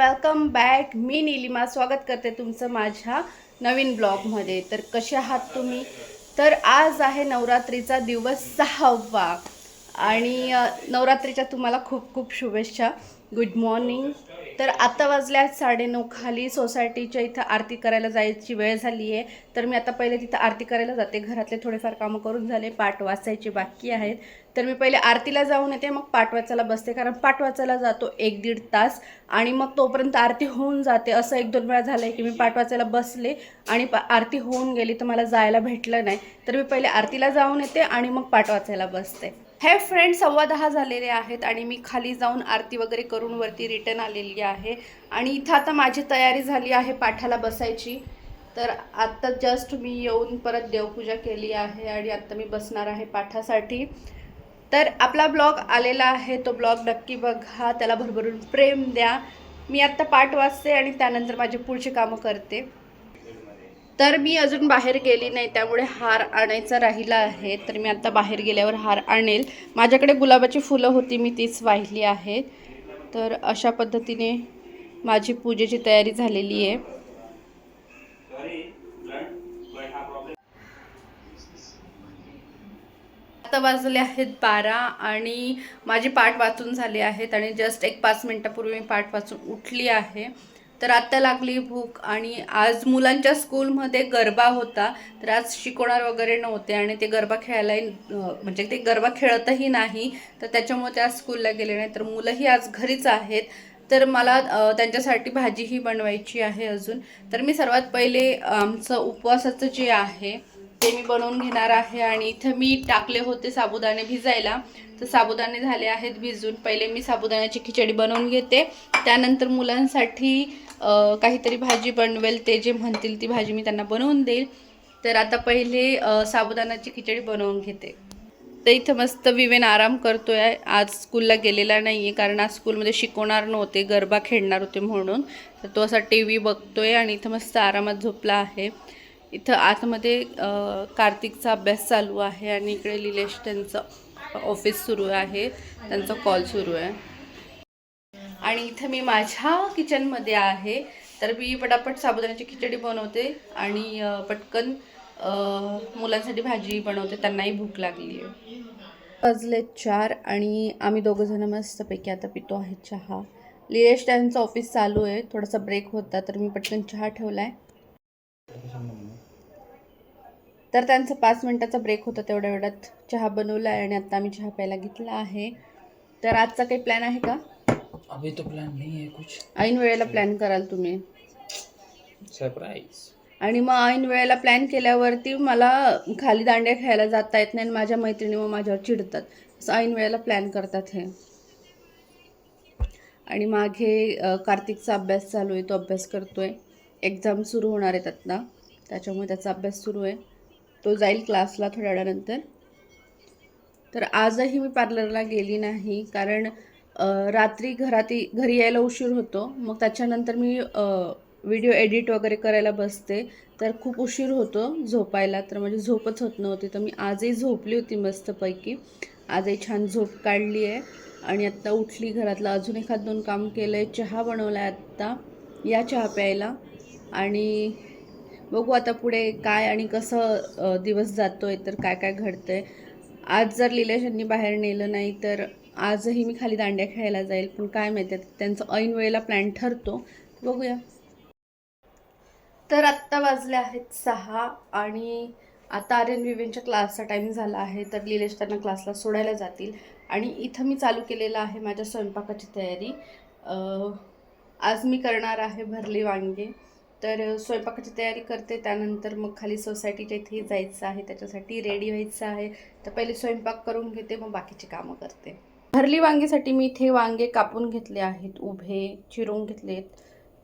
Welcome back मी निलिमा. स्वागत करते तुमचं माझ्या नवीन ब्लॉगमध्ये. तर कसे आहात तुम्ही? तर आज आहे नवरात्रीचा दिवस सहावा. आणि नवरात्रीच्या तुम्हाला खूप खूप शुभेच्छा. गुड मॉर्निंग तर आता वाजल्या साडेनऊ खाली. सोसायटीच्या इथं आरती करायला जायची वेळ झाली आहे. तर मी आता पहिले तिथं आरती करायला जाते. घरातले थोडेफार कामं करून झाले. पाठ वाचायचे बाकी आहेत. तर मी पहिले आरतीला जाऊन येते. मग पाठ वाचायला बसते. कारण पाठ वाचायला जातो एक दीड तास. आणि मग तोपर्यंत आरती होऊन जाते. असं एक दोन वेळा झालं आहे की मी पाठ वाचायला बसले आणि पा आरती होऊन गेली तर मला जायला भेटलं नाही. तर मी पहिले आरतीला जाऊन येते आणि मग पाठ वाचायला बसते. हे फ्रेंड सव्वा दहा झालेले आहेत आणि मी खाली जाऊन आरती वगैरे करून वरती रिटर्न आलेली आहे. आणि इथं आता माझी तयारी झाली आहे पाठाला बसायची. तर आत्ता जस्ट मी येऊन परत देवपूजा केली आहे आणि आत्ता मी बसणार आहे पाठासाठी. तर आपला ब्लॉग आलेला आहे तो ब्लॉग नक्की बघा. त्याला भरभरून प्रेम द्या. मी आत्ता पाठ वाचते आणि त्यानंतर माझी पुढची कामं करते. तर मी अजून बाहेर गेली नाही त्यामुळे हार आणायचा राहिला आहे. तर मी आता बाहेर गेल्यावर हार आणेल. माझ्याकडे गुलाबाची फुलं होती मी तीच वाहिली आहेत तर अशा पद्धतीने माझी पूजेची तयारी झालेली आहे. आता वाजले आहेत बारा आणि माझी पाठ वाचून झाली आहेत आणि जस्ट एक पाच मिनटापूर्वी मी पाठ वाचून उठली आहे. तर आत्ता लागली भूक आणि आज मुलांच्या स्कूलमध्ये गरबा होता. तर आज शिकवणार वगैरे नव्हते आणि ते गरबा खेळायलाही म्हणजे ते गरबा खेळतही नाही. तर त्याच्यामुळे ते आज स्कूलला गेले नाही. तर मुलंही आज घरीच आहेत. तर मला त्यांच्यासाठी भाजीही बनवायची आहे अजून. तर मी सर्वात पहिले आमचं उपवासाचं जे आहे ते मी बनवून घेणार आहे आणि इथं मी टाकले होते साबुदाणे भिजायला. तर साबुदाणे झाले आहेत भिजून. पहिले मी साबुदाण्याची खिचडी बनवून घेते. त्यानंतर मुलांसाठी काहीतरी भाजी बनवेल ते जे म्हणतील ती भाजी मी त्यांना बनवून देईल. तर आता पहिले साबुदाणाची खिचडी बनवून घेते. तर इथं मस्त विवेन आराम करतो आहे आज स्कूलला गेलेला नाही आहे कारण आज स्कूलमध्ये शिकवणार नव्हते गरबा खेळणार होते म्हणून. तर तो असा टी व्ही बघतो आहे आणि इथं मस्त आरामात झोपला आहे. इथं आतमध्ये कार्तिकचा अभ्यास चालू आहे आणि इकडे लिलेश त्यांचं ऑफिस सुरू आहे. त्यांचा कॉल सुरू आहे. आणि इथं मी माझ्या किचनमध्ये आहे. तर मी पटापट साबुदाण्याची खिचडी बनवते आणि पटकन मुलांसाठी भाजी बनवते. त्यांनाही भूक लागली आहे. वाजले चार आणि आम्ही दोघं जण मस्तपैकी आता पितो आहे चहा. लिएश त्यांचं ऑफिस चालू आहे. थोडासा ब्रेक होता तर मी पटकन चहा ठेवला आहे तर त्यांचा पाच मिनटाचा ब्रेक होता तेवढ्या वेळात चहा बनवला आहे आणि आता आम्ही चहा प्यायला घेतला आहे. तर आजचा काही प्लॅन आहे का? अभी तो प्लान नहीं है कुछ। ऐन वेळेला प्लॅन कराल तुम्ही. सरप्राईज आणि मग ऐन वेळेला प्लॅन केल्यावरती मला खाली दांड्या खेळायला जाता येत नाही आणि माझ्या मैत्रिणी मग माझ्यावर चिडतात. असं ऐन वेळेला प्लॅन करतात हे. आणि मागे अ, कार्तिकचा अभ्यास चालू आहे तो अभ्यास करतोय. एक्झाम सुरू होणार आहेत आत्ता त्याच्यामुळे त्याचा अभ्यास सुरू आहे. तो जाईल क्लासला थोड्या वेळानंतर. तर आजही मी पार्लरला गेली नाही कारण रात्री घरात घरी यायला उशीर होतो. मग त्याच्यानंतर मी व्हिडिओ एडिट वगैरे करायला बसते. तर खूप उशीर होतो झोपायला. तर माझी झोपच होत नव्हती. तर मी आजही झोपली होती मस्तपैकी. आजही छान झोप काढली आहे. आणि आत्ता उठली घरातलं. अजून एखाद दोन काम केलं आहे चहा बनवला आहे आत्ता या चहा प्यायला. आणि बघू आता पुढे काय आणि कसं दिवस जातो आहे तर काय काय घडतं आहे आज जर लिलेशांनी बाहेर नेलं नाही तर आजही मी खाली दांड्या खेळायला जाईल पण काय माहिती आहे, त्यांचं ऐन वेळेला प्लॅन ठरतो. बघूया. तर आत्ता वाजले आहेत सहा आणि आता आर्यन विवेनच्या क्लासचा टाईम झाला आहे तर लिलेश त्यांना क्लासला सोडायला जातील. आणि इथं मी चालू केलेलं आहे माझ्या स्वयंपाकाची तयारी. आज मी करणार आहे भरली वांगे. तर स्वयंपाकाची तयारी करते त्यानंतर मग खाली सोसायटीच्या इथे जायचं आहे त्याच्यासाठी रेडी व्हायचं आहे. तर पहिले स्वयंपाक करून घेते मग बाकीची कामं करते. भरली वांगीसाठी मी इथे वांगे कापून घेतले आहेत उभे चिरून घेतलेत.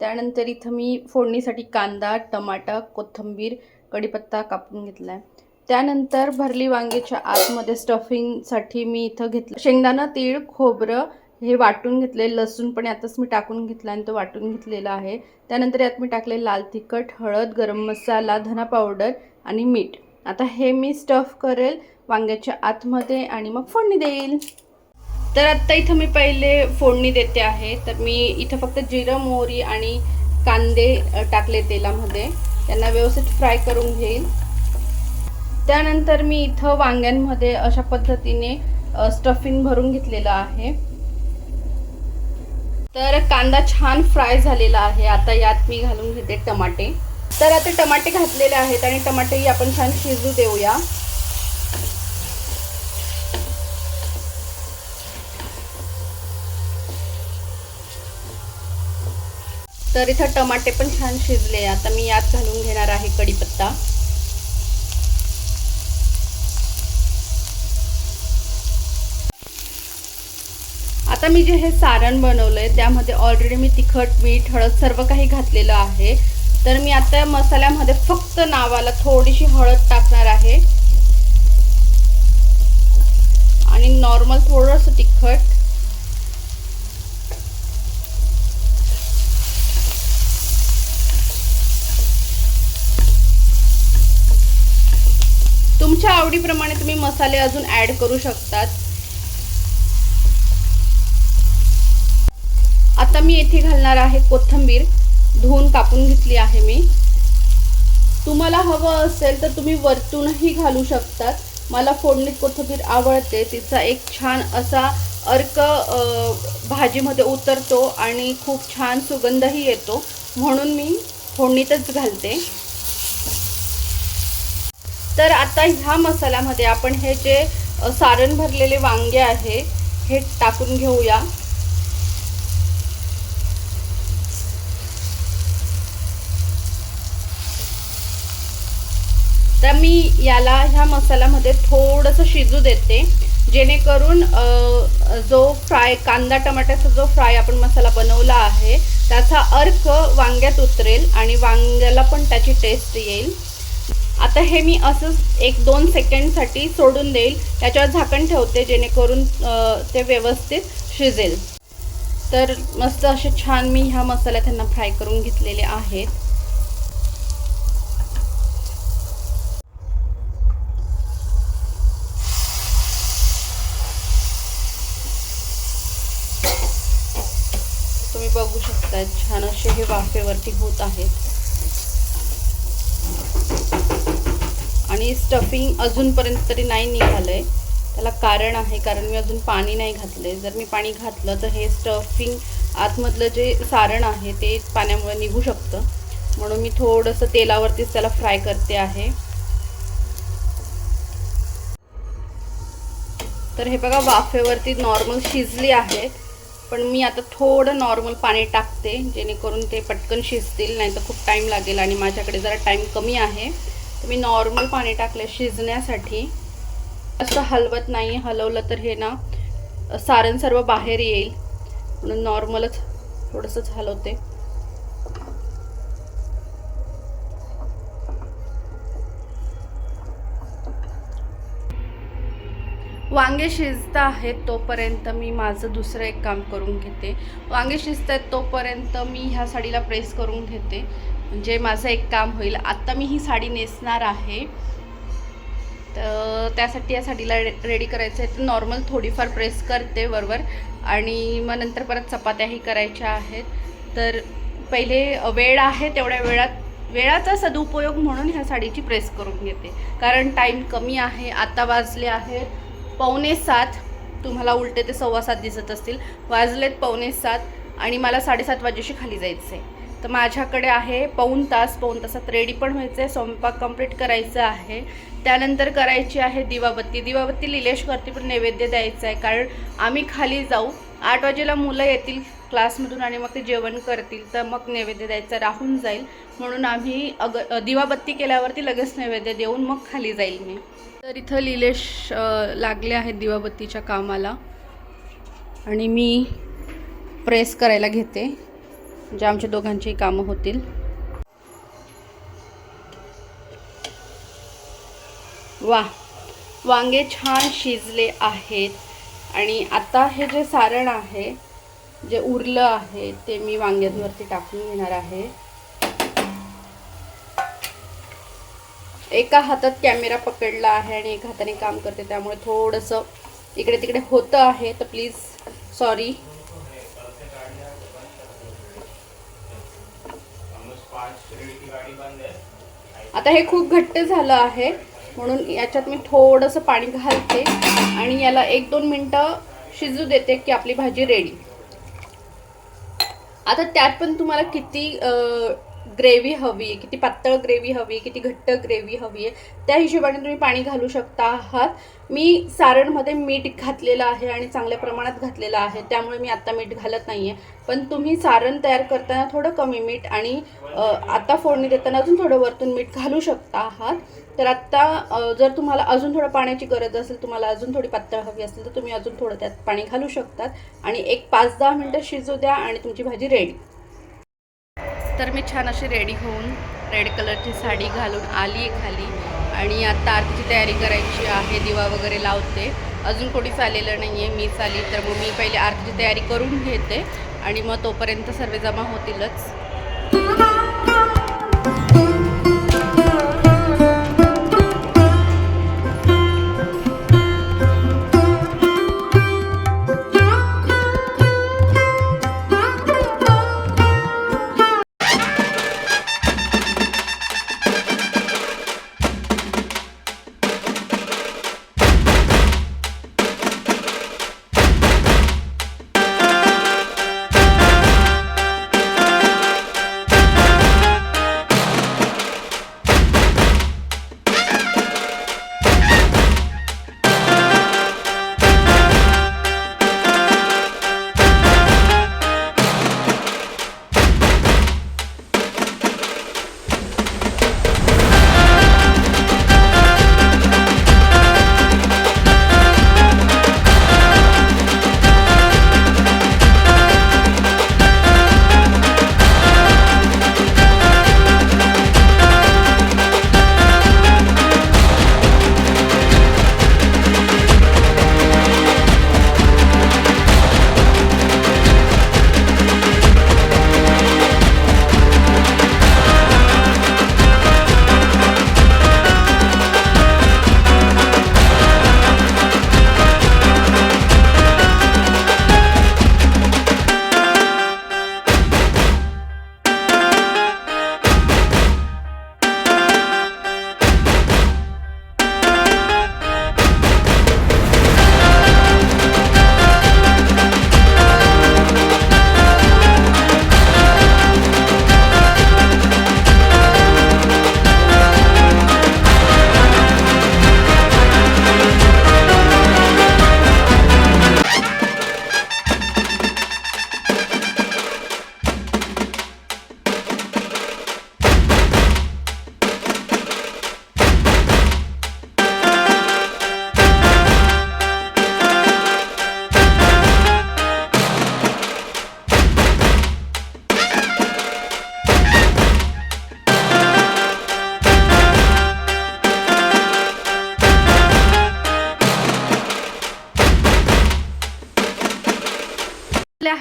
त्यानंतर इथं मी फोडणीसाठी कांदा टमाटा कोथिंबीर कढीपत्ता कापून घेतला आहे त्यानंतर भरली वांग्याच्या आतमध्ये स्टफिंगसाठी मी इथं घेतलं शेंगदाणा तीळ खोबरं हे वाटून घेतले. लसूण पण यातच मी टाकून घेतला आणि तो वाटून घेतलेला आहे. त्यानंतर यात मी टाकले लाल तिखट हळद गरम मसाला धना पावडर आणि मीठ. आता हे मी स्टफ करेल वांग्याच्या आतमध्ये आणि मग फोडणी देईल. तर आत्ता इथं मी पहिले फोडणी देते आहे. तर मी इथं फक्त जिरं मोहरी आणि कांदे टाकले तेलामध्ये. त्यांना व्यवस्थित फ्राय करून घेईल. त्यानंतर मी इथं वांग्यांमध्ये अशा पद्धतीने स्टफिंग भरून घेतलेलं आहे. तर कांदा छान फ्राय झालेला आहे. आता यात मी घालून घेते टमाटे. तर आता टमाटे घातलेले आहेत आणि टमाटेही आपण छान शिजू देऊया. तर इथं टमाटे पण छान शिजले. आता मी यात घालून घेणार आहे कढीपत्ता. आता मी जे हे सारण बनवलंय त्यामध्ये ऑलरेडी मी तिखट मीठ हळद सर्व काही घातलेलं आहे. तर मी आता मसाल्यामध्ये फक्त नावाला थोडीशी हळद टाकणार आहे. आणि नॉर्मल थोडंसं तिखट. आवडीप्रमाणे तुम्ही मसाले अजून ॲड करू शकतात. आता मी येथे घालणार आहे कोथिंबीर. धुवून कापून घेतली आहे मी. तुम्हाला हवं असेल तर तुम्ही वरतूनही घालू शकतात. मला फोडणीत कोथिंबीर आवडते. तिचा एक छान असा अर्क भाजीमध्ये उतरतो आणि खूप छान सुगंधही येतो. म्हणून मी फोडणीतच घालते. तर आता ह्या मसाल्यामध्ये आपण हे जे सारण भरलेले वांगे आहे हे टाकून घेऊया. तर मी याला ह्या मसाल्यामध्ये थोडंसं शिजू देते जेणेकरून जो फ्राय कांदा टमाट्याचा जो फ्राय आपण मसाला बनवला आहे त्याचा अर्क वांग्यात उतरेल आणि वांग्याला पण त्याची टेस्ट येईल. आता हे मी असंच एक दोन सेकंडसाठी सोडून देईल. त्याच्यावर झाकण ठेवते जेणेकरून ते व्यवस्थित शिजेल. तर मस्त असे छान मी ह्या मसाल्या त्यांना फ्राय करून घेतलेले आहेत. तुम्ही बघू शकता छान असे हे वाफेवरती होत आहेत. आणि स्टफिंग अजूनपर्यंत तरी नाही निघालंय. त्याला कारण आहे कारण मी अजून पाणी नाही घातलंय. जर मी पाणी घातलं तर हे स्टफिंग आतमधलं जे सारण आहे ते पाण्यामुळे निघू शकतं. म्हणून मी थोडंसं तेलावरतीच त्याला फ्राय करते आहे. तर हे बघा वाफेवरती नॉर्मल शिजली आहेत पण मी आता थोडं नॉर्मल पाणी टाकते जेणेकरून ते पटकन शिजतील नाही तर खूप टाईम लागेल आणि माझ्याकडे जरा टाईम कमी आहे. मी नॉर्मल पाणी टाकलं शिजण्यासाठी. असं हलवत नाही हलवलं तर हे ना सारण सर्व बाहेर येईल. म्हणून नॉर्मलच थोडंसंच हलवते. वांगे शिजत आहेत तोपर्यंत मी माझं दुसरं एक काम करून घेते. वांगे शिजत आहेत तोपर्यंत मी ह्या साडीला प्रेस करून घेते. म्हणजे माझं एक काम होईल. आत्ता मी ही साडी नेसणार आहे. तर त्यासाठी या साडीला रे रेडी करायचं आहे. तर नॉर्मल थोडीफार प्रेस करते बरोबर आणि मग नंतर परत चपात्याही करायच्या आहेत. तर पहिले वेळ आहे तेवढ्या वेळात वेळाचा सदुपयोग म्हणून ह्या साडीची प्रेस करून घेते. कारण टाईम कमी आहे आता वाजले आहेत. पावणे सात. तुम्हाला उलटे ते सव्वा सात दिसत असतील. वाजलेत पावणे सात आणि मला साडेसात वाजेशी खाली जायचं आहे तर माझ्याकडे आहे पाऊन तास पाऊन तासात रेडी पण व्हायचं आहे स्वयंपाक कंप्लीट करायचं आहे. त्यानंतर करायची आहे दिवाबत्ती. दिवाबत्ती लिलेशवरती पण नैवेद्य द्यायचं आहे कारण आम्ही खाली जाऊ. आठ वाजेला मुलं येतील क्लासमधून आणि मग ते जेवण करतील तर मग नैवेद्य द्यायचं राहून जाईल. म्हणून आम्ही अग दिवाबत्ती केल्यावरती लगेच नैवेद्य देऊन मग खाली जाईल मी. तर इथं लिलेश लागले आहेत दिवाबत्तीच्या कामाला. आणि मी प्रेस करायला घेते. म्हणजे आमच्या दोघांची कामं होतील. वा वांगे छान शिजले आहेत. आणि आता हे जे सारण आहे जे उरलं आहे ते मी वांग्यांवरती टाकून घेणार आहे. एका हातात कॅमेरा पकडला आहे आणि एका हाताने काम करते त्यामुळे थोडंसं इकडे तिकडे होतं आहे तर प्लीज सॉरी. आता हे खूप घट्ट झालं आहे. म्हणून याच्यात मी थोडंसं पाणी घालते आणि याला एक दोन मिनटं शिजू देते की आपली भाजी रेडी आता त्यात पण तुम्हाला किती ग्रेव्ही हवी आहे किती पातळ ग्रेव्ही हवी किती घट्ट ग्रेव्ही हवी आहे त्या हिशोबाने तुम्ही पाणी घालू शकता आहात. मी सारणमध्ये मीठ घातलेलं आहे आणि चांगल्या प्रमाणात घातलेलं आहे त्यामुळे मी आत्ता मीठ घालत नाही आहे पण तुम्ही सारण तयार करताना थोडं कमी मीठ आणि आत्ता आता फोडणी देताना अजून थोडं वरतून मीठ घालू शकता आहात. तर आत्ता जर तुम्हाला अजून थोडं पाण्याची गरज असेल तुम्हाला अजून थोडी पातळ हवी असेल तर तुम्ही अजून थोडं त्यात पाणी घालू शकतात. आणि एक पाच दहा मिनटं शिजू द्या आणि तुमची भाजी रेडी तर मी छान अशी रेडी होऊन रेड कलरची साडी घालून आली आहे खाली. आणि आता आरतीची तयारी करायची आहे दिवा वगैरे लावते. अजून कोणीच आलेलं नाही आहे मीच आली. तर मग मी पहिले आरतीची तयारी करून घेते. आणि मग तोपर्यंत सर्व जमा होतीलच.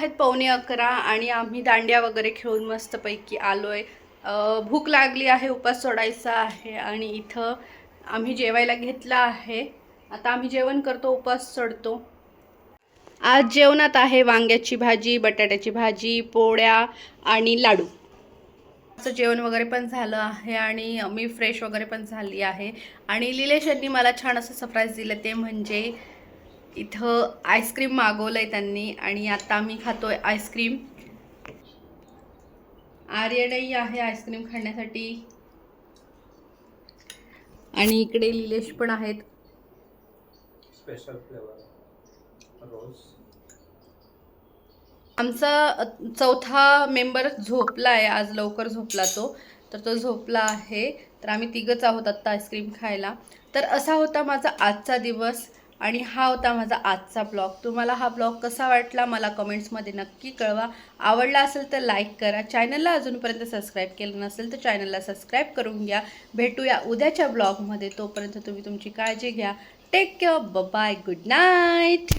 आहेत पावणे अकरा आणि आम्ही दांड्या वगैरे खेळून मस्तपैकी आलो आहे भूक लागली आहे उपास सोडायचा आहे आणि इथं आम्ही जेवायला घेतलं आहे. आता आम्ही जेवण करतो उपास सोडतो. आज जेवणात आहे वांग्याची भाजी बटाट्याची भाजी पोळ्या आणि लाडू. असं जेवण वगैरे पण झालं आहे आणि मी फ्रेश वगैरे पण झाली आहे. आणि लिलेश यांनी मला छान असं सरप्राईज दिलं ते म्हणजे इथं आईस्क्रीम मागवलं आहे त्यांनी आणि आता आम्ही खातोय आईस्क्रीम. आर्यनही आहे आईस्क्रीम खाण्यासाठी. आणि इकडे निलेश पण आहेत. Special flavour rose. आमचा चौथा मेंबर झोपला आहे आज लवकर झोपला तो. तर तो झोपला आहे. तर आम्ही तिघंच आहोत आत्ता आईस्क्रीम खायला. तर असा होता माझा आजचा दिवस. आणि हा होता माझा आजचा ब्लॉग. तुम्हाला हा ब्लॉग कसा वाटला मला कमेंट्समध्ये नक्की कळवा. आवडला असेल तर लाईक करा. चॅनलला अजूनपर्यंत सबस्क्राईब केलं नसेल तर चॅनलला सबस्क्राईब करून घ्या. भेटूया उद्याच्या ब्लॉगमध्ये. तोपर्यंत तुम्ही तुमची काळजी घ्या. Take care bye good night